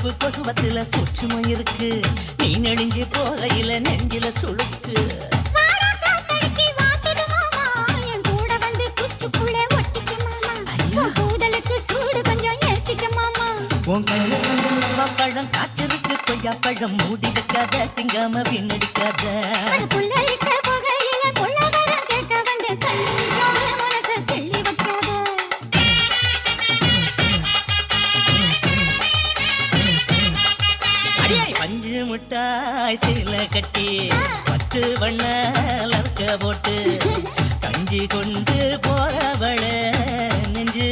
உன் இடுப்பு கொசுவத்துல சூட்சுமம் இருக்கு நீ நெளிஞ்சு போகையில நெஞ்சில சுளுக்கு மாமா. உன் கூதலுக்கு கொஞ்சம் மாமா. பழம் காய்ச்சலுக்கு கொய்யா பழம் மூடி வைக்காத திங்காம வீணடிக்காத பஞ்சு முட்டாய் கட்டி பத்து வண்ண போட்டு கஞ்சி கொண்டு போறவள நெஞ்சு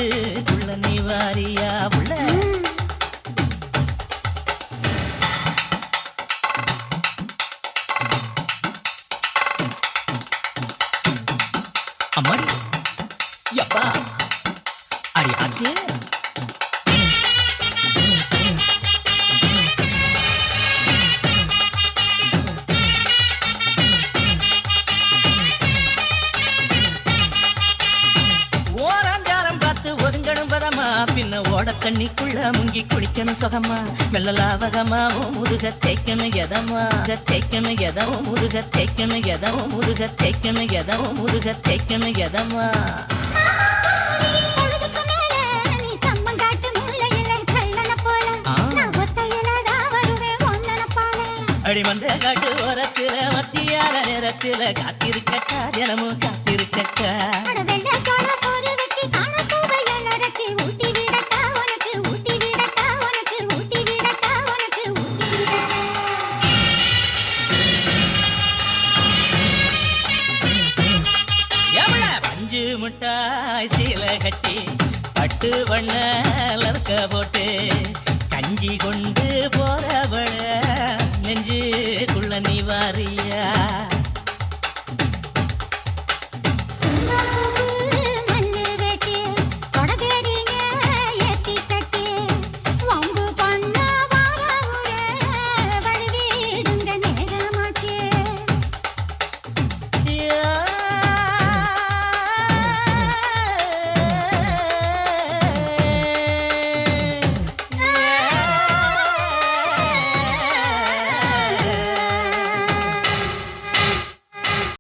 உள்ள நீ வாரியா உள்ள. அம்மாடி. யப்பா அடி அது பின்ன ஓட தண்ணிக்குள்ள முங்கி குளிக்கணும் சுகமா மெல்ல லாவகமா ஓ முதுக தேய்க்கணும் எதமா தேய்க்கணும் எதவோ முதுக தேய்க்கணும் எதவோ முதுக தேய்க்கணும் எதவோ முதுக தேய்க்கணும் எதமா பொழுதுக்கு மேல நீ கம்மங்காட்டு மூலையில கள்ளன போல. ஆ. நான் ஒத்தையில தான் வருவேன் உன் நினப்பால. அடி வந்த காட்டு ஓரத்துல மத்தியார நேரத்துல காத்திருக்கட்டா தினமும் காத்திருக்கட்டா முட்டாய் சீல கட்டி பட்டு வண்ண லர்க்க போட்டு கஞ்சி கொண்டு போறவள நெஞ்சுக்குள்ள நீ வாரியா?